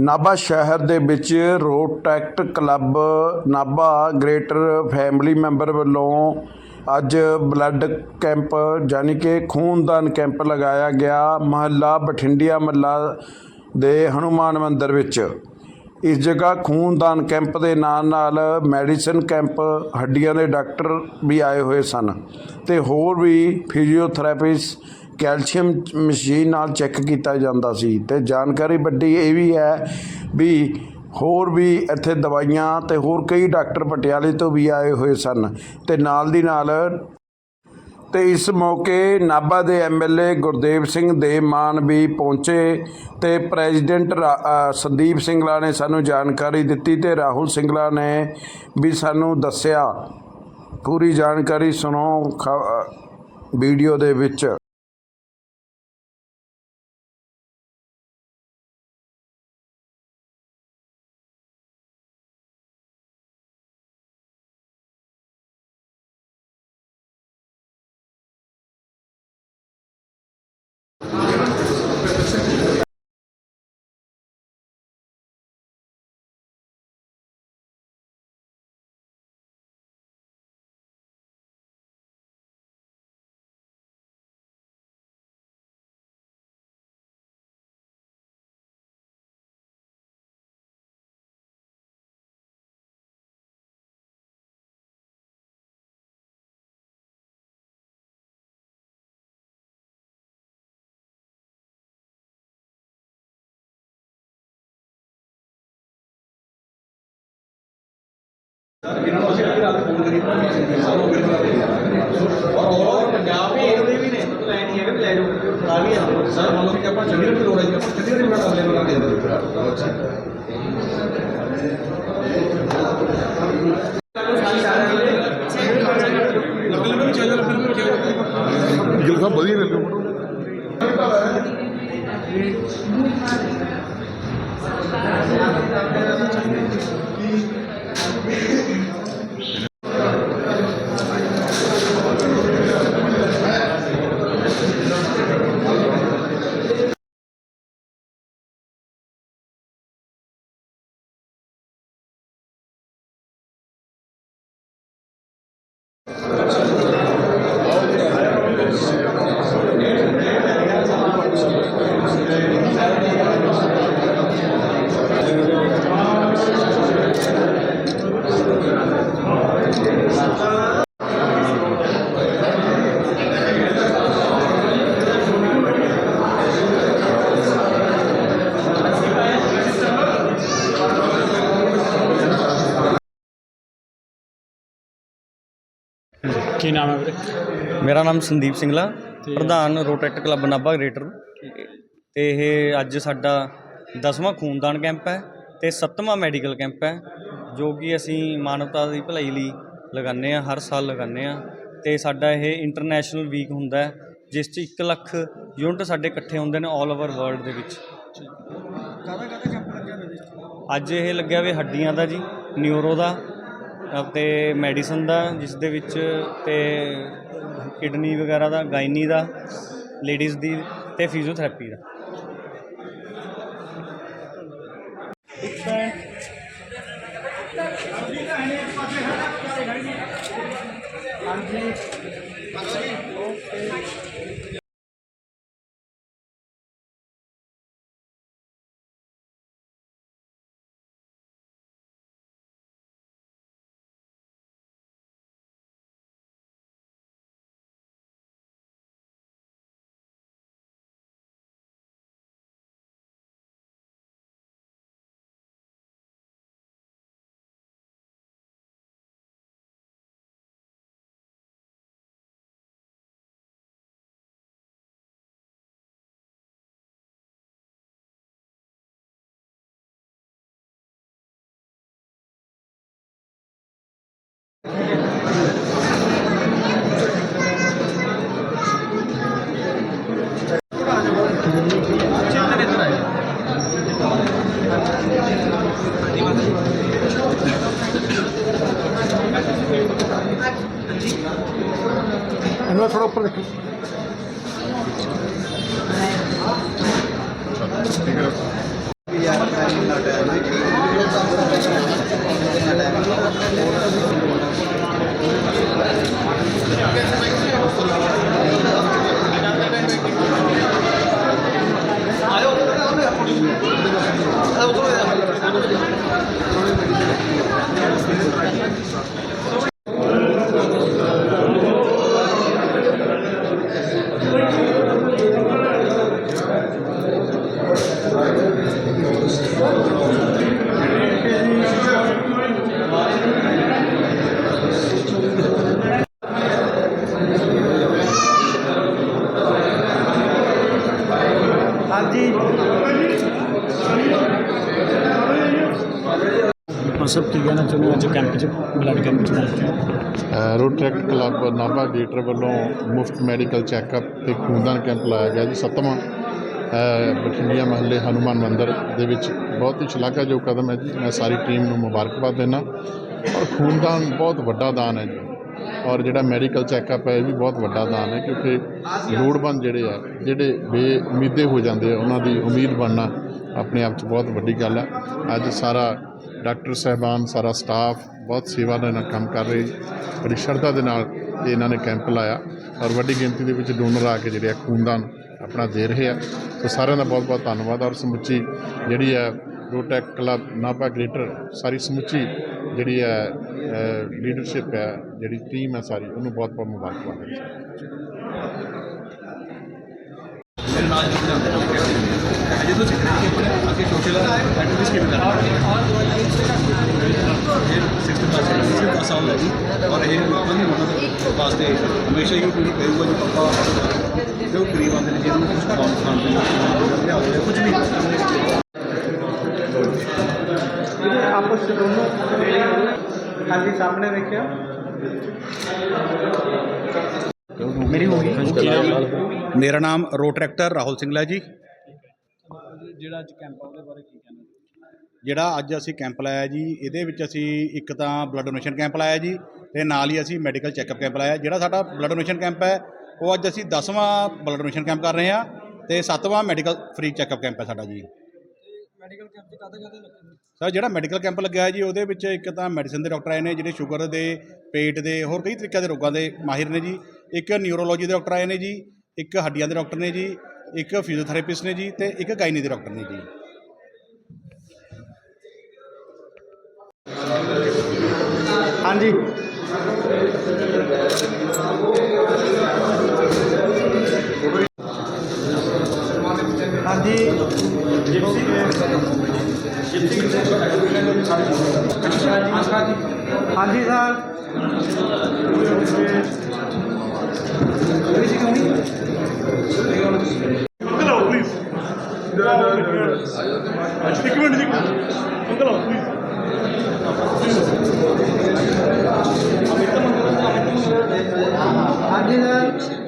ਨਾਭਾ ਸ਼ਹਿਰ ਦੇ ਵਿੱਚ Rotaract club, Nabha greater family member ਵੱਲੋਂ ਅੱਜ ਬਲੱਡ ਕੈਂਪ ਯਾਨੀ ਕਿ ਖੂਨਦਾਨ ਕੈਂਪ ਲਗਾਇਆ ਗਿਆ ਮਹੱਲਾ ਬਠਿੰਡਿਆ ਮਹੱਲਾ ਦੇ ਹਨੂਮਾਨ ਮੰਦਿਰ ਵਿੱਚ। ਇਸ ਜਗ੍ਹਾ ਖੂਨਦਾਨ ਕੈਂਪ ਦੇ ਨਾਲ ਨਾਲ ਮੈਡੀਸਨ ਕੈਂਪ, ਹੱਡੀਆਂ ਦੇ ਡਾਕਟਰ ਵੀ ਆਏ ਹੋਏ ਸਨ ਤੇ ਹੋਰ ਵੀ ਫਿਜ਼ੀਓਥੈਰੇਪਿਸਟ ਕੈਲਸ਼ੀਅਮ ਮਸ਼ੀਨ ਨਾਲ ਚੈੱਕ ਕੀਤਾ ਜਾਂਦਾ ਸੀ ਤੇ ਜਾਣਕਾਰੀ ਵੱਡੀ ਇਹ ਵੀ ਹੈ ਵੀ ਹੋਰ ਵੀ ਇੱਥੇ ਦਵਾਈਆਂ ਤੇ ਹੋਰ ਕਈ ਡਾਕਟਰ ਪਟਿਆਲੇ ਤੋਂ ਵੀ ਆਏ ਹੋਏ ਸਨ ਤੇ ਨਾਲ ਦੀ ਨਾਲ ਤੇ ਇਸ ਮੌਕੇ ਨਾਭਾ ਦੇ ਐਮਐਲਏ ਗੁਰਦੇਵ ਸਿੰਘ ਦੇਵਮਾਨ ਵੀ ਪਹੁੰਚੇ ਤੇ ਪ੍ਰੈਜ਼ੀਡੈਂਟ ਰਾ- ਅ, ਸੰਦੀਪ ਸਿੰਘਲਾ ਨੇ ਸਾਨੂੰ ਜਾਣਕਾਰੀ ਦਿੱਤੀ ਤੇ ਰਾਹੁਲ ਸਿੰਘਲਾ ਨੇ ਵੀ ਸਾਨੂੰ ਦੱਸਿਆ। ਪੂਰੀ ਜਾਣਕਾਰੀ ਸੁਣੋ ਖ- ਵੀਡੀਓ ਦੇ ਵਿੱਚ। ਵੀ ਆਉਂਦੇ ਸਰ ਮੰਨ ਲਓ ਕਿ ਆਪਾਂ ਚੰਡੀਗੜ੍ਹ ਦੀ ਲੋੜ ਹੈ ਜੀ ਆਪਾਂ ਚੰਡੀਗੜ੍ਹ ਦੀ ਬਣਾ ਅਗਲੇ ਬਣਾ ਕੇ ਨਾਮ ਹੈ ਵੀਰੇ? ਮੇਰਾ ਨਾਮ ਸੰਦੀਪ ਸਿੰਘਲਾ ਪ੍ਰਧਾਨ ਰੋਟੈਕਟ ਕਲੱਬ ਨਾਭਾ ਗ੍ਰੇਟਰ। ਤੇ ਇਹ ਅੱਜ ਸਾਡਾ 10ਵਾਂ ਖੂਨਦਾਨ ਕੈਂਪ ਹੈ ਤੇ 7ਵਾਂ ਮੈਡੀਕਲ ਕੈਂਪ ਹੈ ਜੋ ਕਿ ਅਸੀਂ ਮਾਨਵਤਾ ਦੀ ਭਲਾਈ ਲਈ ਲਗਾਉਂਦੇ ਆ ਹਰ ਸਾਲ ਲਗਾਉਂਦੇ ਆ ਤੇ ਸਾਡਾ ਇਹ ਇੰਟਰਨੈਸ਼ਨਲ ਵੀਕ ਹੁੰਦਾ ਹੈ ਜਿਸ 'ਚ 1 ਲੱਖ ਯੂਨਿਟ ਸਾਡੇ ਇਕੱਠੇ ਹੁੰਦੇ ਨੇ 올 ਓਵਰ ਵਰਲਡ ਦੇ ਵਿੱਚ। ਕਾਹਦਾ ਕਾਹਦਾ ਕੈਂਪ ਲੱਗਿਆ ਵੀਰੇ ਅੱਜ ਇਹ ਲੱਗਿਆ ਵੀ ਹੱਡੀਆਂ ਦਾ ਜੀ ਨਿਊਰੋ ਦਾ। ਤੇ ਮੈਡੀਸਨ ਦਾ, ਜਿਸ ਦੇ ਵਿੱਚ ਤੇ ਕਿਡਨੀ ਵਗੈਰਾ ਦਾ ਗਾਇਨੀ ਦਾ ਲੇਡੀਜ਼ ਦੀ ਤੇ ਫਿਜ਼ੀਓਥੈਰੇਪੀ ਦਾ। ਪਹੁੰਚੇ ਰੋਟਰੈਕਟ ਕਲੱਬ ਨਾਭਾ ਗੇਟਰ ਵੱਲੋਂ ਮੁਫਤ ਮੈਡੀਕਲ ਚੈੱਕਅਪ ਤੇ ਖੂਨਦਾਨ ਕੈਂਪ ਲਾਇਆ ਗਿਆ ਜੀ। ਸੱਤਵਾਂ ਅ, ਬਠਿੰਡੀਆ ਮਹੱਲੇ ਹਨੂਮਾਨ ਮੰਦਿਰ ਦੇ ਵਿੱਚ ਬਹੁਤ ਹੀ ਸ਼ਲਾਘਾਯੋਗ ਕਦਮ ਹੈ ਜੀ। ਮੈਂ ਸਾਰੀ ਟੀਮ ਨੂੰ ਮੁਬਾਰਕਬਾਦ ਦਿੰਦਾ ਔਰ ਖੂਨਦਾਨ ਬਹੁਤ ਵੱਡਾ ਦਾਨ ਹੈ ਜੀ। ਔਰ ਜਿਹੜਾ ਮੈਡੀਕਲ ਚੈੱਕਅਪ ਹੈ ਇਹ ਵੀ ਬਹੁਤ ਵੱਡਾ ਦਾਨ ਹੈ ਕਿਉਂਕਿ ਲੋੜਵੰਦ ਜਿਹੜੇ ਆ ਜਿਹੜੇ ਬੇਉਮੀਦੇ ਹੋ ਜਾਂਦੇ ਆ ਉਹਨਾਂ ਦੀ ਉਮੀਦ ਬਣਨਾ ਆਪਣੇ ਆਪ 'ਚ ਬਹੁਤ ਵੱਡੀ ਗੱਲ ਹੈ। ਅੱਜ ਸਾਰਾ ਡਾਕਟਰ ਸਾਹਿਬਾਨ ਸਾਰਾ ਸਟਾਫ ਬਹੁਤ ਸੇਵਾ ਦੇ ਨਾਲ ਕੰਮ ਕਰ ਰਹੇ ਬੜੀ ਸ਼ਰਧਾ ਦੇ ਨਾਲ ਇਹ ਇਹਨਾਂ ਨੇ ਕੈਂਪ ਲਾਇਆ ਔਰ ਵੱਡੀ ਗਿਣਤੀ ਦੇ ਵਿੱਚ ਡੋਨਰ ਆ ਕੇ ਜਿਹੜੇ ਆ ਖੂਨਦਾਨ ਆਪਣਾ ਦੇ ਰਹੇ ਆ। ਸੋ ਸਾਰਿਆਂ ਦਾ ਬਹੁਤ ਬਹੁਤ ਧੰਨਵਾਦ ਔਰ ਸਮੁੱਚੀ ਜਿਹੜੀ ਹੈ ਰੋਟੈਕ ਕਲੱਬ ਨਾਭਾ ਗ੍ਰੇਟਰ ਸਾਰੀ ਸਮੁੱਚੀ ਜਿਹੜੀ ਹੈ ਲੀਡਰਸ਼ਿਪ ਹੈ ਜਿਹੜੀ ਟੀਮ ਹੈ ਸਾਰੀ ਉਹਨੂੰ ਬਹੁਤ ਬਹੁਤ ਮੁਬਾਰਕਬਾਦ ਹੈ ਮੇਰੇ ਨਾਲ ਜੁੜ ਜਾਂਦੇ ਸਿੱਖਣਾ ਕਿ ਆਪਣੇ ਅੱਗੇ ਸੋਸ਼ਲ ਐਕਟਿਵਿਸਟ ਕਿਵੇਂ ਕਰਨਾ? ਕਲਾਸ ਹੈ ਸਿਕਸਥ ਦਾ ਸਾਲ ਹੈ ਜੀ ਔਰ ਇਹ ਲੋਕਾਂ ਦੀ ਮਦਦ ਵਾਸਤੇ ਹਮੇਸ਼ਾ ਹੀ ਪੂਰੀ ਕਹੂਗਾ ਜੀ ਪਾਪਾ ਜੋ ਗਰੀਬ ਆਉਂਦੇ ਨੇ ਜਿਹਨੂੰ ਕੁਝ ਕੰਮ ਖਾਣ ਦੇ ਲਿਆਉਂਦੇ ਕੁਝ ਨਹੀਂ ਆਪਸ ਚ ਦੋਨੋਂ ਹਾਂਜੀ ਸਾਹਮਣੇ ਦੇਖਿਆ ਮੇਰੀ ਹੋ ਗਈ ਕੀ ਨਾਮ ਹੈ ਮੇਰਾ ਨਾਮ ਰੋਟਰੈਕਟਰ ਰਾਹੁਲ ਸਿੰਘਲਾ ਜੀ ਜਿਹੜਾ ਅੱਜ ਕੈਂਪ ਆ ਉਹਦੇ ਬਾਰੇ ਕੀ ਕਹਿਣਾ ਜਿਹੜਾ ਅੱਜ ਅਸੀਂ ਕੈਂਪ ਲਾਇਆ ਜੀ ਇਹਦੇ ਵਿੱਚ ਅਸੀਂ ਇੱਕ ਤਾਂ ਬਲੱਡ ਡੋਨੇਸ਼ਨ ਕੈਂਪ ਲਾਇਆ ਜੀ ਤੇ ਨਾਲ ਹੀ ਅਸੀਂ ਮੈਡੀਕਲ ਚੈੱਕਅਪ ਕੈਂਪ ਲਾਇਆ। ਜਿਹੜਾ ਸਾਡਾ ਬਲੱਡ ਡੋਨੇਸ਼ਨ ਕੈਂਪ ਹੈ ਉਹ ਅੱਜ ਅਸੀਂ 10ਵਾਂ ਬਲੱਡ ਡੋਨੇਸ਼ਨ ਕੈਂਪ ਕਰ ਰਹੇ ਹਾਂ ਤੇ 7ਵਾਂ ਮੈਡੀਕਲ ਫ੍ਰੀ ਚੈੱਕਅਪ ਕੈਂਪ ਹੈ ਸਾਡਾ ਜੀ। ਮੈਡੀਕਲ ਕੈਂਪ ਚ ਕਾਦੇ ਕਾਦੇ ਲੱਗੇ ਸਰ ਜਿਹੜਾ ਮੈਡੀਕਲ ਕੈਂਪ ਲੱਗਿਆ ਹੈ ਜੀ ਉਹਦੇ ਵਿੱਚ ਇੱਕ ਤਾਂ ਮੈਡੀਸਿਨ ਦੇ ਡਾਕਟਰ ਆਏ ਨੇ ਜਿਹੜੇ ਸ਼ੂਗਰ ਦੇ ਪੇਟ ਦੇ ਹੋਰ ਕਈ ਤਰੀਕਿਆਂ ਦੇ ਰੋਗਾਂ ਦੇ ਮਾਹਿਰ ਨੇ ਜੀ। ਇੱਕ ਨਿਊਰੋਲੋਜੀ ਦੇ ਡਾਕਟਰ ਆਏ ਨੇ ਜੀ ਇੱਕ ਹੱਡੀਆਂ ਦੇ ਡਾਕਟਰ ਨੇ ਜੀ। ਇੱਕ ਫਿਜ਼ੀਓਥੈਰੇਪਿਸਟ ਨੇ ਜੀ ਤੇ ਇੱਕ ਗਾਇਨੀ ਦੇ ਡਾਕਟਰ ਨੇ ਜੀ। ਹਾਂਜੀ। ਹਾਂਜੀ। ਜਿਪਸੀ ਜਿਪਸੀ ਹਾਂਜੀ ਸਰ ਅੰਕਲ ਆਓ ਪਲੀਜ਼ ਇੱਕ ਮਿੰਟ ਜੀ ਅੰਕਲ ਆਓ ਪਲੀਜ਼ ਹਾਂਜੀ ਸਰ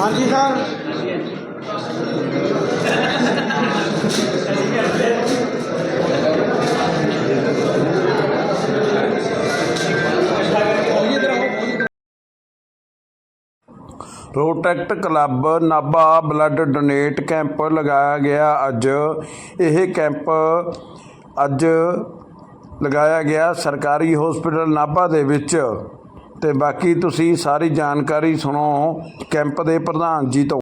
ਹਾਂਜੀ sir Rotaract club Nabha blood donate camp ਲਗਾਇਆ ਗਿਆ ਅੱਜ। ਇਹ ਕੈਂਪ ਅੱਜ ਲਗਾਇਆ ਗਿਆ ਸਰਕਾਰੀ ਹਸਪੀਟਲ ਨਾਭਾ ਦੇ ਵਿੱਚ। ਤੇ ਬਾਕੀ ਤੁਸੀਂ ਸਾਰੀ ਜਾਣਕਾਰੀ ਸੁਣੋ ਕੈਂਪ ਦੇ ਪ੍ਰਧਾਨ ਜੀ ਤੋਂ।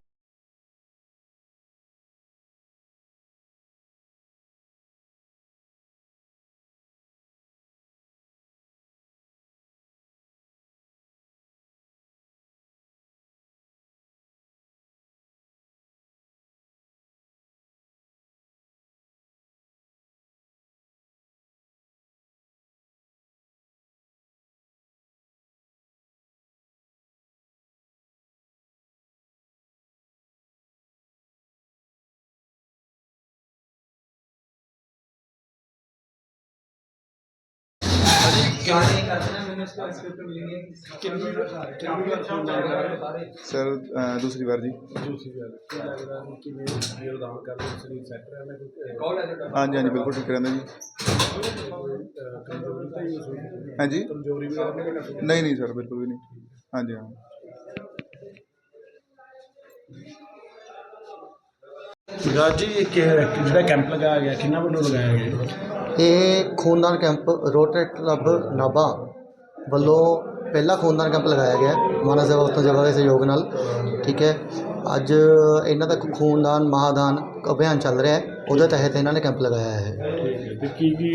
क्या नहीं करते ना मैंने इसका स्क्रिप्ट मिलेंगे क्या भी क्या भी अच्छा सारे ਸਰ। ਅ, ਦੂਸਰੀ ਵਾਰ ਜੀ। ਦੂਸਰੀ ਗੱਲ ਕੀ ਲੱਗ ਰਿਹਾ ਕਿ ਮੈਂ ਇਹ ਉਦਾਹਰਣ ਕਰ ਰਿਹਾ ਸਰੀਰ ਸੈਕਟਰ ਹੈ ਨਾ ਕੋਈ? कॉल है ਹਾਂਜੀ ਹਾਂਜੀ ਬਿਲਕੁਲ ਠੀਕ ਰਹਿੰਦਾ ਜੀ। ਕਮਜ਼ੋਰੀ ਤਾਂ ਹੀ ਹੋਈ ਹਾਂਜੀ? ਕਮਜ਼ੋਰੀ ਵੀ ਰਹਿੰਦੀ ਹੈ ਨਾ ਨਹੀਂ ਨਹੀਂ ਸਰ ਬਿਲਕੁਲ ਵੀ ਨਹੀਂ। ਹਾਂਜੀ ਹਾਂ ਰਾਜ ਜੀ ਇਹ ਕਿ- ਜਿਹੜਾ ਕੈਂਪ ਲਗਾਇਆ ਗਿਆ ਕਿੰਨਾ ਵੱਲੋਂ ਲਗਾਇਆ ਗਿਆ ਇਹ ਖੂਨਦਾਨ ਕੈਂਪ ਰੋਟਰੀ ਕਲੱਬ ਨਾਭਾ ਵੱਲੋਂ ਪਹਿਲਾ ਖੂਨਦਾਨ ਕੈਂਪ ਲਗਾਇਆ ਗਿਆ ਹੈ, ਮਾਨਵ ਸੇਵਾ ਉਤਮ ਸੇਵਾ ਦੇ ਸਹਿਯੋਗ ਨਾਲ। ਠੀਕ ਹੈ। ਅੱਜ ਇਹਨਾਂ ਦਾ ਖੂਨਦਾਨ ਮਹਾਦਾਨ ਅਭਿਆਨ ਚੱਲ ਰਿਹਾ ਹੈ। ਉਹਦੇ ਤਹਿਤ ਇਹਨਾਂ ਨੇ ਕੈਂਪ ਲਗਾਇਆ ਹੈ। ਤੇ ਕੀ ਕੀ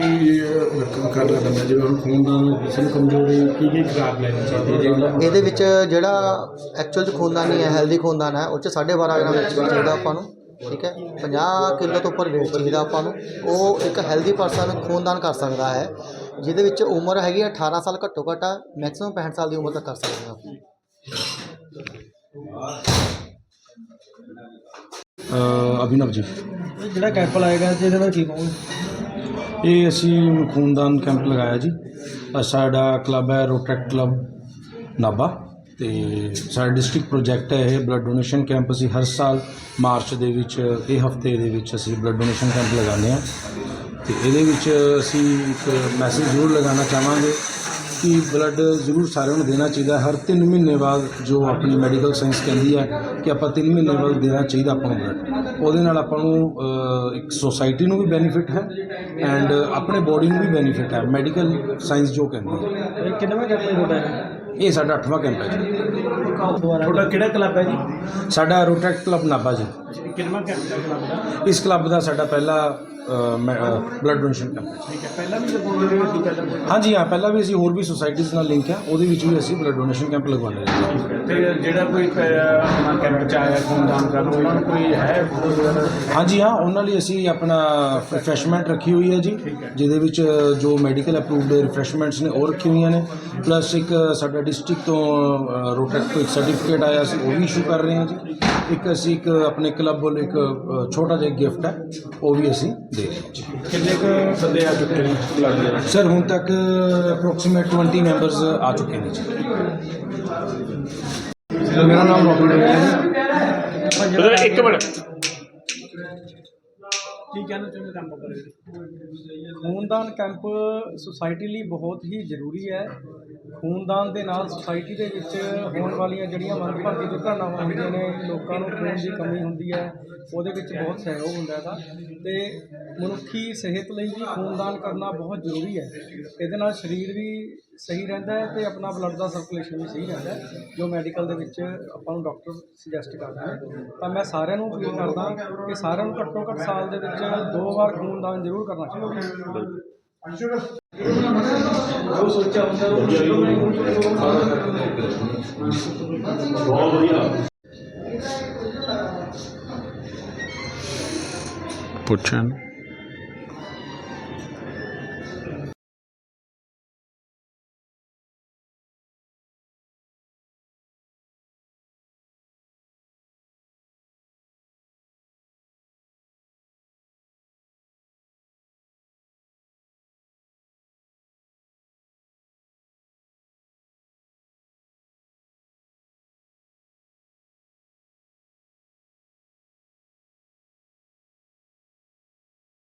ਕਰਨਾ ਪੈਂਦਾ ਜਿਵੇਂ ਹੁਣ ਖੂਨਦਾਨ ਕਿਸੇ ਨੂੰ ਕਮਜ਼ੋਰੀ ਕੀ ਕੀ ਖੁਰਾਕ ਲੈਣੀ ਚਾਹੀਦੀ ਹੈ ਜਿਹੜਾ ਇਹਦੇ ਵਿੱਚ ਜਿਹੜਾ ਐਕਚੁਅਲ ਚ ਖੂਨਦਾਨ ਨਹੀਂ ਹੈ ਹੈਲਦੀ ਖੂਨਦਾਨ ਹੈ ਉਹ ਚ 12.5 ਗ੍ਰਾਮ ਵਿੱਚ ਚਾਹੀਦਾ ਆਪਾਂ ਨੂੰ। ਠੀਕ ਹੈ? 50 ਕਿਲੋ ਤੋਂ ਉੱਪਰ weight ਚਾਹੀਦਾ ਆਪਾਂ ਨੂੰ। ਉਹ ਇੱਕ ਹੈਲਦੀ ਪਰਸਨ ਖੂਨਦਾਨ ਕਰ ਸਕਦਾ ਹੈ ਜਿਹਦੇ ਵਿੱਚ ਉਮਰ ਹੈਗੀ ਹੈ 18 ਸਾਲ ਘੱਟੋ ਘੱਟ ਮੈਕਸਿਮਮ 65 ਸਾਲ ਦੀ ਉਮਰ ਤੱਕ ਕਰ ਸਕਦੇ ਹਾਂ ਅਭਿਨਵ ਜੀ। ਜਿਹੜਾ ਕੈਂਪ ਲਾਇਆ ਗਿਆ ਇਹਦੇ ਬਾਰੇ ਕੀ ਕਹੋਗੇ? ਇਹ ਅਸੀਂ ਖੂਨਦਾਨ ਕੈਂਪ ਲਗਾਇਆ ਜੀ। ਸਾਡਾ ਕਲੱਬ ਹੈ ਰੋਟੈਕ ਕਲੱਬ ਨਾਭਾ। ਤੇ ਸਾਡਾ ਡਿਸਟ੍ਰਿਕਟ ਪ੍ਰੋਜੈਕਟ ਹੈ, ਇਹ ਬਲੱਡ ਡੋਨੇਸ਼ਨ ਕੈਂਪ ਅਸੀਂ ਹਰ ਸਾਲ ਮਾਰਚ ਦੇ ਵਿੱਚ, ਇਹ ਹਫ਼ਤੇ ਦੇ ਵਿੱਚ ਅਸੀਂ ਬਲੱਡ ਡੋਨੇਸ਼ਨ ਕੈਂਪ ਲਗਾਉਂਦੇ ਹਾਂ। ਤੇ ਇਹਦੇ ਵਿੱਚ ਅਸੀਂ ਇੱਕ ਮੈਸੇਜ ਜ਼ਰੂਰ ਲਗਾਉਣਾ ਚਾਹਾਂਗੇ ਕਿ ਬਲੱਡ ਜ਼ਰੂਰ ਸਾਰਿਆਂ ਨੂੰ ਦੇਣਾ ਚਾਹੀਦਾ ਹਰ 3 ਮਹੀਨੇ ਬਾਅਦ ਜੋ ਆਪਣੀ ਮੈਡੀਕਲ ਸਾਇੰਸ ਕਹਿੰਦੀ ਹੈ ਕਿ ਆਪਾਂ 3 ਮਹੀਨੇ ਬਾਅਦ ਦੇਣਾ ਚਾਹੀਦਾ ਆਪਾਂ ਨੂੰ ਬਲੱਡ ਉਹਦੇ ਨਾਲ ਆਪਾਂ ਨੂੰ ਇੱਕ ਸੋਸਾਇਟੀ ਨੂੰ ਵੀ ਬੈਨੀਫਿਟ ਹੈ ਐਂਡ ਆਪਣੇ ਬੋਡੀ ਨੂੰ ਵੀ ਬੈਨੀਫਿਟ ਹੈ। ਮੈਡੀਕਲ ਸਾਇੰਸ ਜੋ ਕਹਿੰਦੀ ਹੈ। ਇਹ ਕਿੰਨਵਾਂ ਹੈ? ਇਹ ਸਾਡਾ 8ਵਾਂ ਕੈਂਪ ਹੈ ਜੀ। ਤੁਹਾਡਾ ਕਿਹੜਾ ਕਲੱਬ ਹੈ ਜੀ? ਸਾਡਾ ਰੋਟੈਕ ਕਲੱਬ ਨਾਭਾ ਜੀ। ਕਿੰਨਵਾਂ ਕੈਂਪ ਹੈ ਕਲੱਬ ਦਾ? ਇਸ ਕਲੱਬ ਦਾ ਸਾਡਾ ਪਹਿਲਾ ਬਲੱਡ ਡੋਨੇਸ਼ਨ ਕੈਂਪ ਠੀਕ ਹੈ ਪਹਿਲਾਂ ਵੀ ਸੀ ਪਹਿਲਾਂ ਹਾਂਜੀ ਹਾਂ ਪਹਿਲਾਂ ਵੀ ਅਸੀਂ ਹੋਰ ਵੀ ਸੁਸਾਇਟੀਜ਼ ਨਾਲ ਲਿੰਕ ਹੈ ਉਹਦੇ ਵਿੱਚ ਵੀ ਅਸੀਂ ਬਲੱਡ ਡੋਨੇਸ਼ਨ ਕੈਂਪ ਲਗਵਾਉਂਦੇ ਹਾਂ। ਤੇ ਜਿਹੜਾ ਕੋਈ ਆਪਣਾ ਕੈਂਪ ਚ ਆਇਆ ਖੂਨਦਾਨ ਕਰਨ ਉਹਨਾਂ ਨੂੰ ਕੋਈ ਹੈ ਹਾਂਜੀ ਹਾਂ ਉਹਨਾਂ ਲਈ ਅਸੀਂ ਆਪਣਾ ਰਿਫਰੈਸ਼ਮੈਂਟ ਰੱਖੀ ਹੋਈ ਹੈ ਜੀ ਜਿਹਦੇ ਵਿੱਚ ਜੋ ਮੈਡੀਕਲ ਅਪਰੂਵਡ ਰਿਫਰੈਸ਼ਮੈਂਟਸ ਨੇ ਉਹ ਰੱਖੀ ਹੋਈਆਂ ਨੇ ਪਲੱਸ ਇੱਕ ਸਾਡਾ ਡਿਸਟ੍ਰਿਕਟ ਤੋਂ ਰੋਟੈਕ ਤੋਂ ਇੱਕ ਸਰਟੀਫਿਕੇਟ ਆਇਆ ਸੀ ਉਹ ਵੀ ਇਸ਼ੂ ਕਰ ਰਹੇ ਹਾਂ ਜੀ। ਇੱਕ ਅਸੀਂ ਇੱਕ ਆਪਣੇ ਕਲੱਬ ਵੱਲੋਂ ਇੱਕ ਛੋਟਾ ਜਿਹਾ ਗਿਫਟ ਹੈ ਉਹ ਵੀ ਅਸੀਂ ਦੇ। ਰਹੇ ਕਿੰਨੇ ਕੁ ਬੰਦੇ ਆ ਚੁੱਕੇ ਨੇ ਕਲੱਬ ਦੇ ਸਰ ਹੁਣ ਤੱਕ ਅਪਰੋਕਸੀਮੇਟ 20 ਮੈਂਬਰਸ ਆ ਚੁੱਕੇ ਨੇ ਜੀ। ਮੇਰਾ ਨਾਮ ਰੋਬਿਨ ਹੈ। ਜੀ ਇੱਕ ਮਿੰਟ। ਕੀ ਕਹਿਣਾ ਚਾਹੁੰਦੇ ਕੰਮ ਬਾਰੇ? ਖੂਨਦਾਨ ਕੈਂਪ ਸੁਸਾਇਟੀ ਲਈ ਬਹੁਤ ਹੀ ਜ਼ਰੂਰੀ ਹੈ। ਖੂਨਦਾਨ ਦੇ ਨਾਲ ਸੁਸਾਇਟੀ ਦੇ ਵਿੱਚ ਹੋਣ ਵਾਲੀਆਂ ਜਿਹੜੀਆਂ ਮੰਦਭਾਗੀ ਦੁਰਘਟਨਾਵਾਂ ਹੁੰਦੀਆਂ ਨੇ ਲੋਕਾਂ ਨੂੰ ਖੂਨ ਦੀ ਕਮੀ ਹੁੰਦੀ ਹੈ ਉਹਦੇ ਵਿੱਚ ਬਹੁਤ ਸਹਿਯੋਗ ਹੁੰਦਾ ਹੈਗਾ। ਤੇ ਮਨੁੱਖੀ ਸਿਹਤ ਲਈ ਵੀ ਖੂਨਦਾਨ ਕਰਨਾ ਬਹੁਤ ਜ਼ਰੂਰੀ ਹੈ। ਇਹਦੇ ਨਾਲ ਸਰੀਰ ਵੀ ਸਹੀ ਰਹਿੰਦਾ ਹੈ ਤੇ ਆਪਣਾ ਬਲੱਡ ਦਾ ਸਰਕੂਲੇਸ਼ਨ ਵੀ ਸਹੀ ਰਹਿੰਦਾ ਹੈ ਜੋ ਮੈਡੀਕਲ ਦੇ ਵਿੱਚ ਆਪਾਂ ਨੂੰ ਡਾਕਟਰ ਸੁਜੈਸਟ ਕਰਦੇ ਨੇ। ਤਾਂ ਮੈਂ ਸਾਰਿਆਂ ਨੂੰ ਅਪੀਲ ਕਰਦਾ ਕਿ ਸਾਰਿਆਂ ਨੂੰ ਘੱਟੋ ਘੱਟ ਸਾਲ ਦੇ ਵਿੱਚ ਦੋ ਵਾਰ ਖੂਨਦਾਨ ਜ਼ਰੂਰ ਕਰਨਾ ਚਾਹੀਦਾ ਹੈ। ਜੋ ਸੋਚਿਆ ਹੁੰਦਾ ਉਹ ਪੁੱਛਣ।